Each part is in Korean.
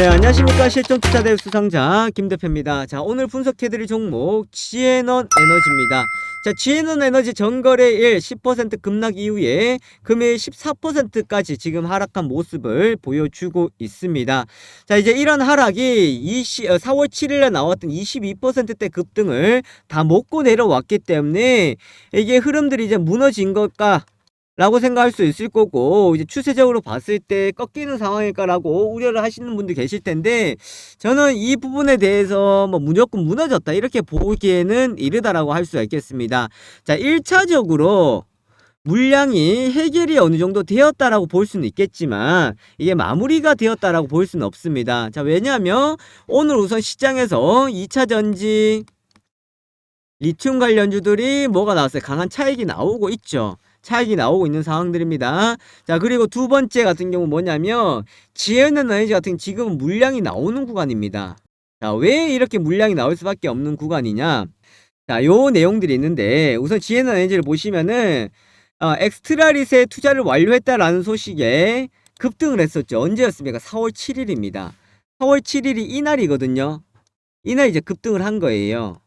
네, 안녕하십니까. 실전 투자대회 수상자 김 대표입니다. 자, 오늘 분석해드릴 종목 지에넌 에너지입니다. 자, 지에넌 에너지 전거래일 10% 급락 이후에 금일 14%까지 지금 하락한 모습을 보여주고 있습니다. 자, 이제 이런 하락이 20, 어, 4월 7일에 나왔던 22%대 급등을 다 먹고 내려왔기 때문에 이게 흐름들이 이제 무너진 걸까? 라고 생각할 수 있을 거고 이제 추세적으로 봤을 때 꺾이는 상황일까라고 우려를 하시는 분들 계실 텐데 저는 이 부분에 대해서 뭐 무조건 무너졌다 이렇게 보기에는 이르다라고 할 수가 있겠습니다. 자, 1차적으로 물량이 해결이 어느 정도 되었다라고 볼 수는 있겠지만 이게 마무리가 되었다라고 볼 수는 없습니다. 자, 왜냐하면 오늘 우선 시장에서 2차 전지 리튬 관련주들이 뭐가 나왔어요? 강한 차익이 나오고 있죠. 차익이 나오고 있는 상황들입니다. 자, 그리고 두 번째 같은 경우 뭐냐면 지에는 에너지 같은 지금은 물량이 나오는 구간입니다. 자, 왜 이렇게 물량이 나올 수밖에 없는 구간이냐? 자, 요 내용들이 있는데 우선 지에는 에너지를 보시면은 어, 엑스트라릿에 투자를 완료했다라는 소식에 급등을 했었죠. 언제였습니까? 4월 7일입니다. 4월 7일이 이날이거든요. 이날 이제 급등을 한 거예요.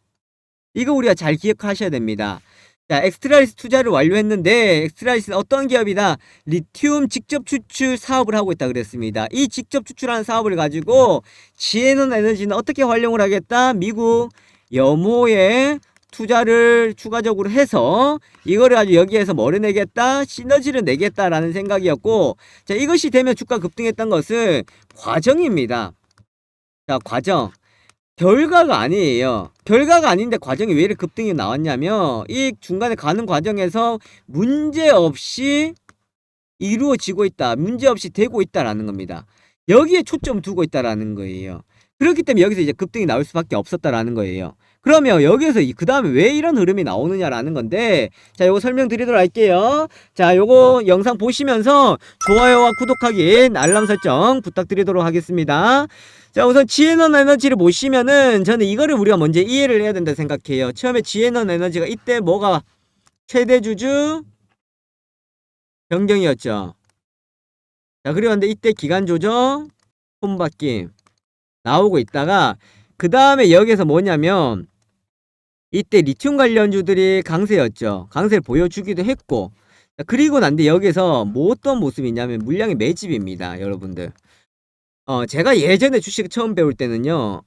이거 우리가 잘 기억하셔야 됩니다. 자, 엑스트라리스 투자를 완료했는데 엑스트라리스는 어떤 기업이다? 리튬 직접 추출 사업을 하고 있다 그랬습니다. 이 직접 추출하는 사업을 가지고 지에넌 에너지는 어떻게 활용을 하겠다? 미국 염호에 투자를 추가적으로 해서 이거를 아주 여기에서 뭐를 내겠다? 시너지를 내겠다라는 생각이었고 자, 이것이 되면 주가 급등했던 것은 과정입니다. 자, 과정. 결과가 아니에요. 결과가 아닌데 과정이 왜 이렇게 급등이 나왔냐면 이 중간에 가는 과정에서 문제 없이 이루어지고 있다. 문제 없이 되고 있다라는 겁니다. 여기에 초점 두고 있다라는 거예요. 그렇기 때문에 여기서 이제 급등이 나올 수밖에 없었다라는 거예요. 그러면 여기에서 그 다음에 왜 이런 흐름이 나오느냐라는 건데 자 요거 설명드리도록 할게요. 자 요거 영상 보시면서 좋아요와 구독하기 알람 설정 부탁드리도록 하겠습니다. 자 우선 지에넌 에너지를 보시면은 저는 이거를 우리가 먼저 이해를 해야 된다 생각해요. 처음에 지에넌 에너지가 이때 뭐가 최대 주주 변경이었죠. 자 그리고 이때 기간 조정 손바뀜 나오고 있다가 그 다음에 여기서 뭐냐면 이때 리튬 관련주들이 강세였죠. 강세를 보여주기도 했고 자, 그리고 난데 여기서 뭐 어떤 모습이 있냐면 물량의 매집입니다. 여러분들. 어, 제가 예전에 주식 처음 배울 때는요.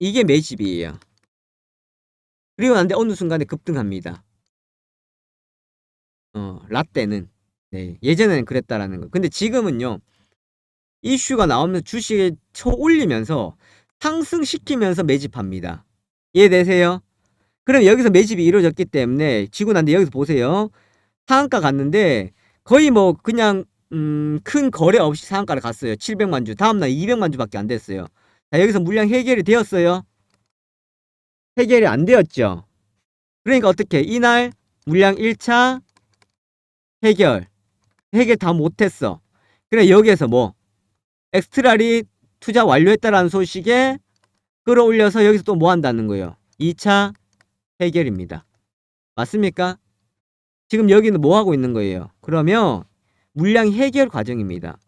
이게 매집이에요. 그리고 난데 어느 순간에 급등합니다. 어, 라떼는. 네, 예전에는 그랬다라는 거. 근데 지금은요. 이슈가 나오면서 주식에 쳐 올리면서 상승시키면서 매집합니다. 이해되세요? 그럼 여기서 매집이 이루어졌기 때문에 지고 난데 여기서 보세요. 상한가 갔는데 거의 뭐 그냥 음, 큰 거래 없이 상한가를 갔어요. 700만 주. 다음날 200만 주밖에 안 됐어요. 자, 여기서 물량 해결이 되었어요. 해결이 안 되었죠. 그러니까 어떻게 이날 물량 1차 해결. 해결 다 못했어. 그래 여기에서 뭐 엑스트라리 투자 완료했다라는 소식에 끌어올려서 여기서 또 뭐 한다는 거예요. 2차 해결입니다. 맞습니까? 지금 여기는 뭐 하고 있는 거예요? 그러면 물량 해결 과정입니다.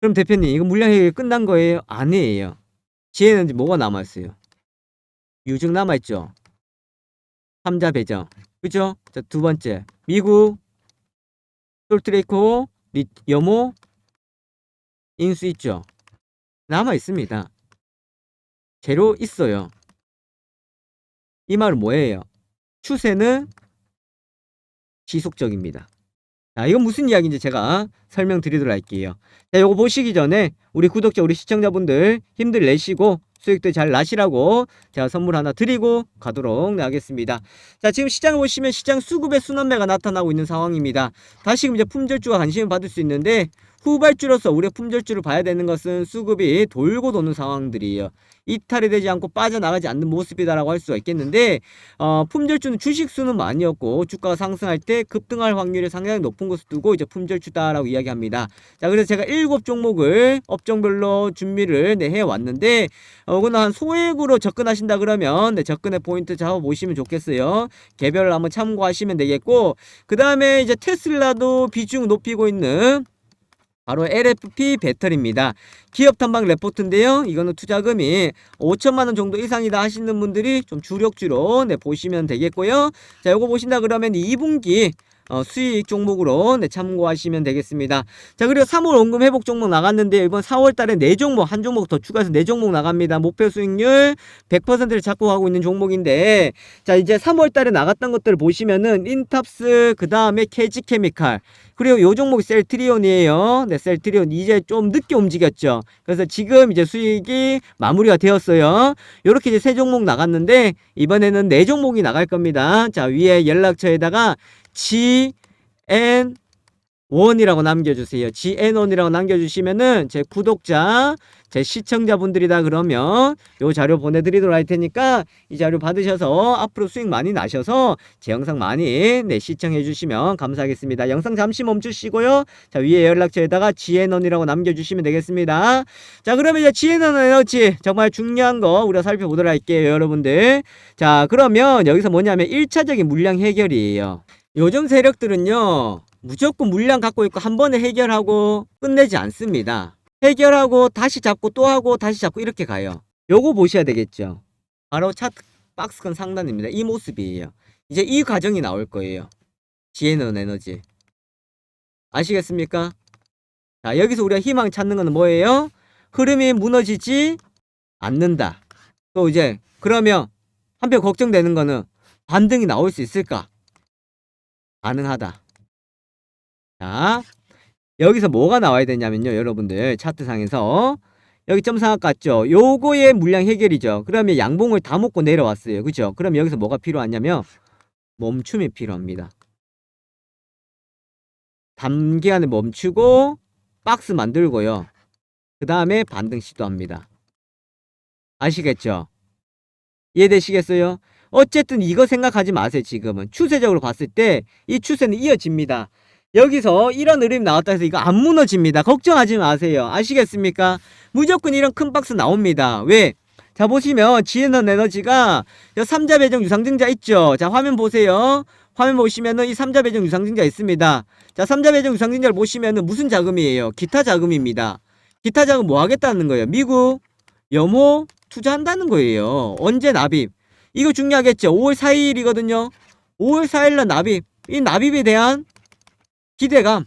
그럼 대표님 이거 물량 해결 끝난 거예요? 아니에요. 지혜는 뭐가 남았어요? 유증 남아있죠? 3자 배정. 그죠? 자, 두 번째. 미국, 솔트레이코, 리, 여모, 인수 있죠? 남아 있습니다. 재료 있어요. 이 말은 뭐예요? 추세는 지속적입니다. 자, 이건 무슨 이야기인지 제가 설명드리도록 할게요. 자, 요거 보시기 전에 우리 구독자, 우리 시청자분들 힘들 내시고 수익도 잘 나시라고 제가 선물 하나 드리고 가도록 하겠습니다. 자, 지금 시장을 보시면 시장 수급의 순환매가 나타나고 있는 상황입니다. 다시금 이제 품절주가 관심을 받을 수 있는데 후발주로서 우리가 품절주를 봐야 되는 것은 수급이 돌고 도는 상황들이에요. 이탈이 되지 않고 빠져나가지 않는 모습이다라고 할 수가 있겠는데 어, 품절주는 주식수는 많이었고 주가가 상승할 때 급등할 확률이 상당히 높은 것을 두고 이제 품절주다라고 이야기합니다. 자 그래서 제가 일곱 종목을 업종별로 준비를 네, 해왔는데 어, 그나 한 소액으로 접근하신다 그러면 네, 접근의 포인트 잡아보시면 좋겠어요. 개별을 한번 참고하시면 되겠고 그 다음에 이제 테슬라도 비중 높이고 있는 바로 LFP 배터리입니다. 기업 탐방 레포트인데요. 이거는 투자금이 5천만 원 정도 이상이다 하시는 분들이 좀 주력주로 네, 보시면 되겠고요. 자, 요거 보신다 그러면 2분기 어, 수익 종목으로 네, 참고하시면 되겠습니다. 자, 그리고 3월 원금 회복 종목 나갔는데 이번 4월 달에 4종목, 한 종목 더 추가해서 4종목 나갑니다. 목표 수익률 100%를 잡고 가고 있는 종목인데 자, 이제 3월 달에 나갔던 것들을 보시면은 인탑스, 그 다음에 케지케미칼 그리고 요 종목이 셀트리온이에요. 네, 셀트리온 이제 좀 늦게 움직였죠. 그래서 지금 이제 수익이 마무리가 되었어요. 요렇게 이제 세 종목 나갔는데 이번에는 네 종목이 나갈 겁니다. 자, 위에 연락처에다가 GN 원이라고 남겨주세요. GN1이라고 남겨주시면은 제 구독자, 제 시청자분들이다 그러면 요 자료 보내드리도록 할 테니까 이 자료 받으셔서 앞으로 수익 많이 나셔서 제 영상 많이 네, 시청해 주시면 감사하겠습니다. 영상 잠시 멈추시고요. 자 위에 연락처에다가 GN1이라고 남겨주시면 되겠습니다. 자 그러면 이제 GN1 에너지 정말 중요한 거 우리가 살펴보도록 할게요 여러분들. 자 그러면 여기서 뭐냐면 1차적인 물량 해결이에요. 요즘 세력들은요 무조건 물량 갖고 있고 한 번에 해결하고 끝내지 않습니다. 해결하고 다시 잡고 또 하고 다시 잡고 이렇게 가요. 요거 보셔야 되겠죠. 바로 차트 박스권 상단입니다. 이 모습이에요. 이제 이 과정이 나올 거예요. GNN 에너지. 아시겠습니까? 자, 여기서 우리가 희망 찾는 거는 뭐예요? 흐름이 무너지지 않는다. 또 이제 그러면 한편 걱정되는 거는 반등이 나올 수 있을까? 가능하다. 자, 여기서 뭐가 나와야 되냐면요, 여러분들 차트상에서 여기 점상학 같죠? 요거의 물량 해결이죠. 그러면 양봉을 다 먹고 내려왔어요. 그죠? 그럼 여기서 뭐가 필요하냐면 멈춤이 필요합니다. 단기간에 멈추고 박스 만들고요. 그 다음에 반등 시도합니다. 아시겠죠? 이해되시겠어요? 어쨌든 이거 생각하지 마세요, 지금은. 추세적으로 봤을 때 이 추세는 이어집니다. 여기서 이런 흐름이 나왔다 해서 이거 안 무너집니다. 걱정하지 마세요. 아시겠습니까? 무조건 이런 큰 박스 나옵니다. 왜? 자, 보시면 지에넌 에너지가 여 3자 배정 유상증자 있죠? 자, 화면 보세요. 화면 보시면은 이 3자 배정 유상증자 있습니다. 자, 3자 배정 유상증자를 보시면은 무슨 자금이에요? 기타 자금입니다. 기타 자금 뭐 하겠다는 거예요? 미국, 염호 투자한다는 거예요. 언제 납입? 이거 중요하겠죠? 5월 4일이거든요. 5월 4일날 납입. 이 납입에 대한 기대감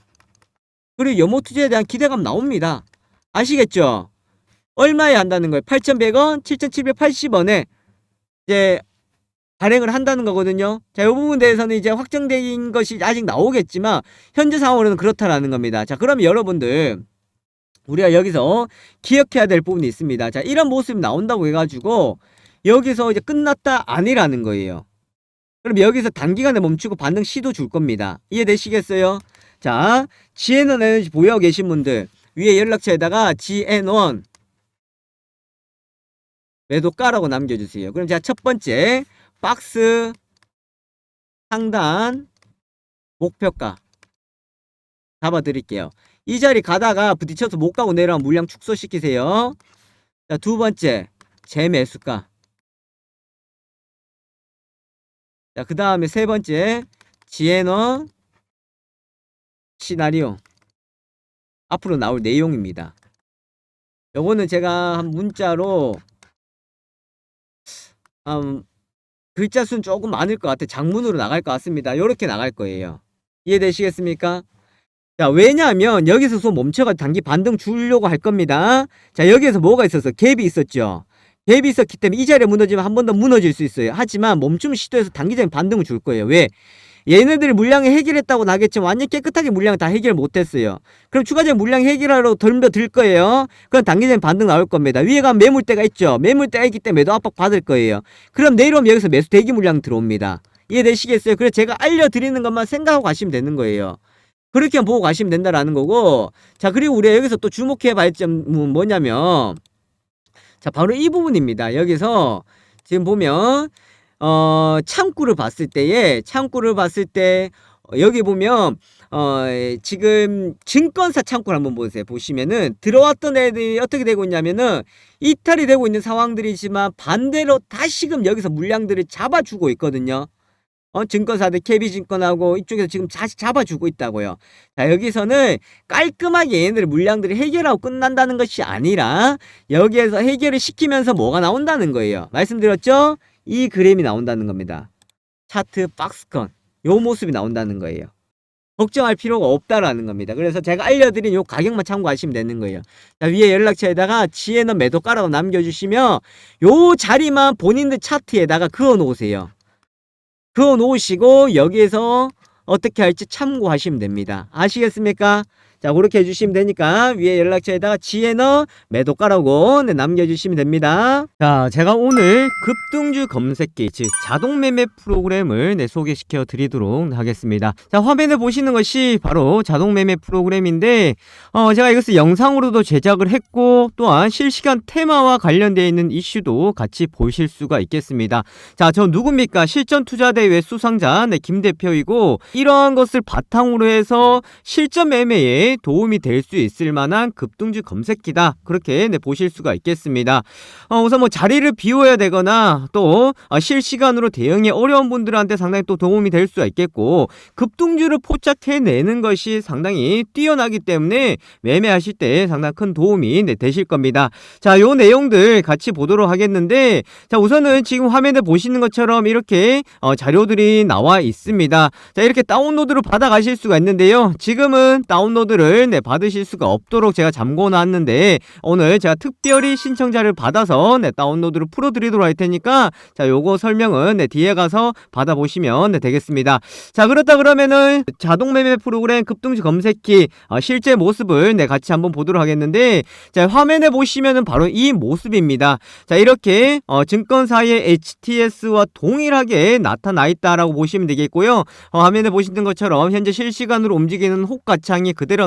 그리고 염호 투자에 대한 기대감 나옵니다. 아시겠죠? 얼마에 한다는 거예요? 8,100원, 7,780원에 이제 발행을 한다는 거거든요. 자, 이 부분에 대해서는 이제 확정된 것이 아직 나오겠지만 현재 상황으로는 그렇다라는 겁니다. 자, 그러면 여러분들 우리가 여기서 기억해야 될 부분이 있습니다. 자, 이런 모습이 나온다고 해가지고 여기서 이제 끝났다 아니라는 거예요. 그럼 여기서 단기간에 멈추고 반등 시도 줄 겁니다. 이해되시겠어요? 자, GN1 에너지 보유하고 계신 분들 위에 연락처에다가 GN1 매도가라고 남겨주세요. 그럼 제가 첫 번째 박스 상단 목표가 잡아드릴게요. 이 자리 가다가 부딪혀서 못 가고 내려가면 물량 축소시키세요. 자, 두 번째 재매수가. 자, 그 다음에 세 번째 지에너 시나리오. 앞으로 나올 내용입니다. 요거는 제가 한 문자로 음, 글자 수는 조금 많을 것 같아. 장문으로 나갈 것 같습니다. 요렇게 나갈 거예요. 이해되시겠습니까? 자, 왜냐하면 여기서 좀 멈춰가 단기 반등 주려고 할 겁니다. 자, 여기에서 뭐가 있었어? 갭이 있었죠. 갭이 있었기 때문에 이 자리에 무너지면 한 번 더 무너질 수 있어요. 하지만 멈춤 시도해서 단기적인 반등을 줄 거예요. 왜? 얘네들이 물량을 해결했다고 나겠지만 완전 깨끗하게 물량을 다 해결 못했어요. 그럼 추가적인 물량 해결하러 덤벼들 거예요. 그럼 단기적인 반등 나올 겁니다. 위에 가면 매물대가 있죠. 매물대가 있기 때문에 매도 압박 받을 거예요. 그럼 내려오면 여기서 매수 대기 물량 들어옵니다. 이해되시겠어요? 그래서 제가 알려드리는 것만 생각하고 가시면 되는 거예요. 그렇게 보고 가시면 된다라는 거고 자 그리고 우리가 여기서 또 주목해 봐야 할 점은 뭐냐면 자 바로 이 부분입니다. 여기서 지금 보면 어 창구를 봤을 때에 창구를 봤을 때 어, 여기 보면 어 지금 증권사 창구를 한번 보세요. 보시면은 들어왔던 애들이 어떻게 되고 있냐면은 이탈이 되고 있는 상황들이지만 반대로 다시금 여기서 물량들을 잡아주고 있거든요. 어, 증권사들 KB증권하고 이쪽에서 지금 다시 잡아주고 있다고요. 자, 여기서는 깔끔하게 얘네들의 물량들을 해결하고 끝난다는 것이 아니라 여기에서 해결을 시키면서 뭐가 나온다는 거예요. 말씀드렸죠? 이 그램이 나온다는 겁니다. 차트 박스권. 요 모습이 나온다는 거예요. 걱정할 필요가 없다라는 겁니다. 그래서 제가 알려드린 요 가격만 참고하시면 되는 거예요. 자, 위에 연락처에다가 지혜는 매도 가라고 남겨주시면 요 자리만 본인들 차트에다가 그어 놓으세요. 그어 놓으시고 여기에서 어떻게 할지 참고하시면 됩니다. 아시겠습니까? 자, 그렇게 해주시면 되니까 위에 연락처에다가 지혜너 매도가라고 네, 남겨주시면 됩니다. 자, 제가 오늘 급등주 검색기, 즉 자동 매매 프로그램을 네, 소개시켜 드리도록 하겠습니다. 자, 화면에 보시는 것이 바로 자동 매매 프로그램인데, 어, 제가 이것을 영상으로도 제작을 했고, 또한 실시간 테마와 관련되어 있는 이슈도 같이 보실 수가 있겠습니다. 자, 저 누굽니까? 실전 투자 대회 수상자, 네, 김 대표이고, 이러한 것을 바탕으로 해서 실전 매매에 도움이 될 수 있을 만한 급등주 검색기다. 그렇게 네, 보실 수가 있겠습니다. 어, 우선 뭐 자리를 비워야 되거나 또 어, 실시간으로 대응이 어려운 분들한테 상당히 또 도움이 될 수가 있겠고 급등주를 포착해내는 것이 상당히 뛰어나기 때문에 매매하실 때 상당히 큰 도움이 네, 되실 겁니다. 자, 요 내용들 같이 보도록 하겠는데 자, 우선은 지금 화면에 보시는 것처럼 이렇게 어, 자료들이 나와 있습니다. 자, 이렇게 다운로드를 받아 가실 수가 있는데요. 지금은 다운로드 를 네, 받으실 수가 없도록 제가 잠궈 놨는데 오늘 제가 특별히 신청자를 받아서 네, 다운로드를 풀어 드리도록 할 테니까 자, 요거 설명은 네, 뒤에 가서 받아 보시면 네, 되겠습니다. 자, 그렇다 그러면은 자동 매매 프로그램 급등주 검색기 어, 실제 모습을 네, 같이 한번 보도록 하겠는데 자, 화면에 보시면은 바로 이 모습입니다. 자, 이렇게 어, 증권사의 HTS와 동일하게 나타나 있다라고 보시면 되겠고요. 어, 화면에 보시는 것처럼 현재 실시간으로 움직이는 호가창이 그대로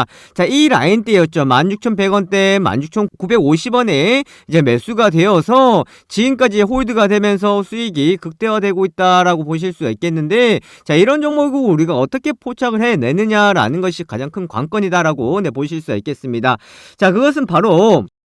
자 이 라인대였죠. 16,100원대, 16,950원에 이제 매수가 되어서 지금까지 홀드가 되면서 수익이 극대화되고 있다라고 보실 수가 있겠는데 자 이런 종목을 우리가 어떻게 포착을 해내느냐라는 것이 가장 큰 관건이다라고 네, 보실 수가 있겠습니다. 자 그것은 바로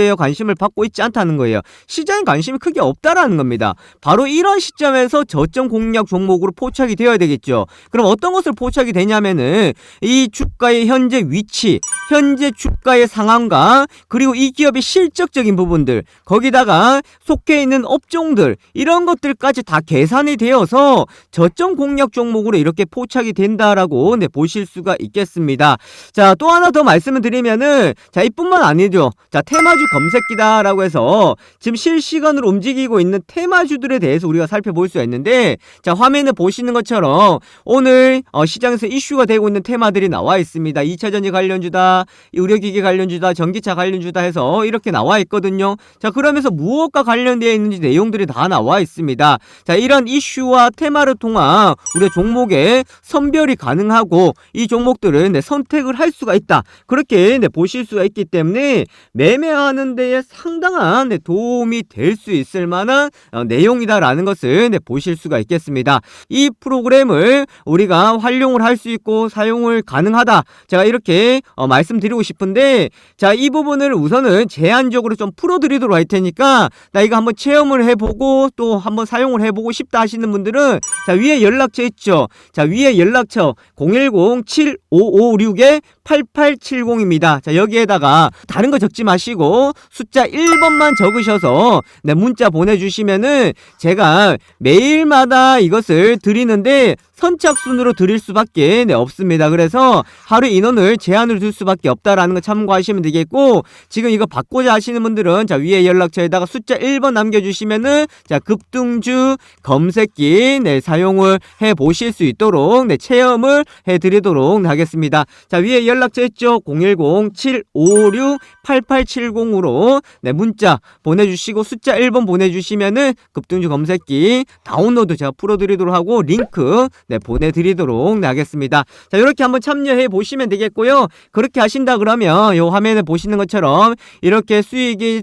예요. 관심을 받고 있지 않다는 거예요. 시장에 관심이 크게 없다라는 겁니다. 바로 이런 시점에서 저점 공략 종목으로 포착이 되어야 되겠죠. 그럼 어떤 것을 포착이 되냐면은 이 주가의 현재 위치, 현재 주가의 상황과 그리고 이 기업의 실적적인 부분들, 거기다가 속해 있는 업종들 이런 것들까지 다 계산이 되어서 저점 공략 종목으로 이렇게 포착이 된다라고 네, 보실 수가 있겠습니다. 자, 또 하나 더 말씀을 드리면은 자, 이뿐만 아니죠. 자, 테마주 검색기다라고 해서 지금 실시간으로 움직이고 있는 테마주들에 대해서 우리가 살펴볼 수가 있는데 자 화면에 보시는 것처럼 오늘 어, 시장에서 이슈가 되고 있는 테마들이 나와 있습니다. 2차전지 관련주다, 의료기기 관련주다, 전기차 관련주다 해서 이렇게 나와 있거든요. 자 그러면서 무엇과 관련되어 있는지 내용들이 다 나와 있습니다. 자 이런 이슈와 테마를 통한 우리 종목의 선별이 가능하고 이 종목들은 네, 선택을 할 수가 있다. 그렇게 네, 보실 수가 있기 때문에 매매하는 데에 상당한 네, 도움이 될 수 있을 만한 어, 내용이다라는 것을 네, 보실 수가 있겠습니다. 이 프로그램을 우리가 활용을 할 수 있고 사용을 가능하다. 제가 이렇게 어, 말씀드리고 싶은데 자 이 부분을 우선은 제한적으로 좀 풀어드리도록 할 테니까 나 이거 한번 체험을 해보고 또 한번 사용을 해보고 싶다 하시는 분들은 자 위에 연락처 있죠. 자 위에 연락처 010-7556에 8870입니다. 자 여기에다가 다른 거 적지 마시고 숫자 1번만 적으셔서 네, 문자 보내주시면은 제가 매일마다 이것을 드리는데 선착순으로 드릴 수밖에 네, 없습니다. 그래서 하루 인원을 제한을 둘 수밖에 없다라는 거 참고하시면 되겠고 지금 이거 받고자 하시는 분들은 자 위에 연락처에다가 숫자 1번 남겨주시면은 자 급등주 검색기 네, 사용을 해 보실 수 있도록 네, 체험을 해 드리도록 하겠습니다. 자 위에 연락처 있죠 010-756-8870으로 네, 문자 보내주시고 숫자 1번 보내주시면은 급등주 검색기 다운로드 제가 풀어드리도록 하고 링크 네, 보내드리도록 네, 하겠습니다. 자, 이렇게 한번 참여해 보시면 되겠고요. 그렇게 하신다 그러면 요 화면에 보시는 것처럼 이렇게 수익이